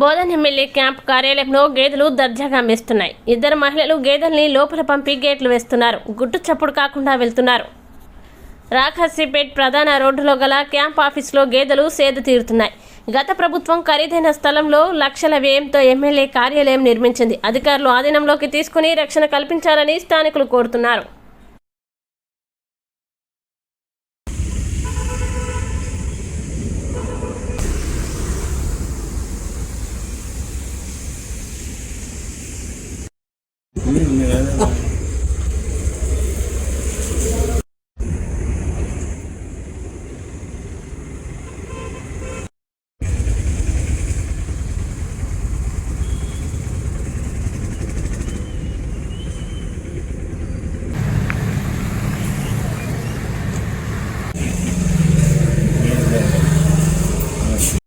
Bodhan MLA camp కార్యాలయంలో గేదెలు దర్జాగా మేస్తున్నాయి. ఇద్దరు మహిళలు గేదెల్ని లోపల పంపి గేట్లు వేస్తున్నారు. గుట్టు చప్పుడు కాకుండా వెళ్తున్నారు. రాఖాసిపేట్ ప్రధాన రోడ్డులో గల క్యాంప్ ఆఫీసులో గేదెలు సేద తీరుతున్నాయి. గత ప్రభుత్వం ఖరీదైన స్థలంలో లక్షల వ్యయంతో ఎమ్మెల్యే కార్యాలయం నిర్మించింది. అధికారులు ఆధీనంలోకి తీసుకుని రక్షణ కల్పించాలని స్థానికులు కోరుతున్నారు.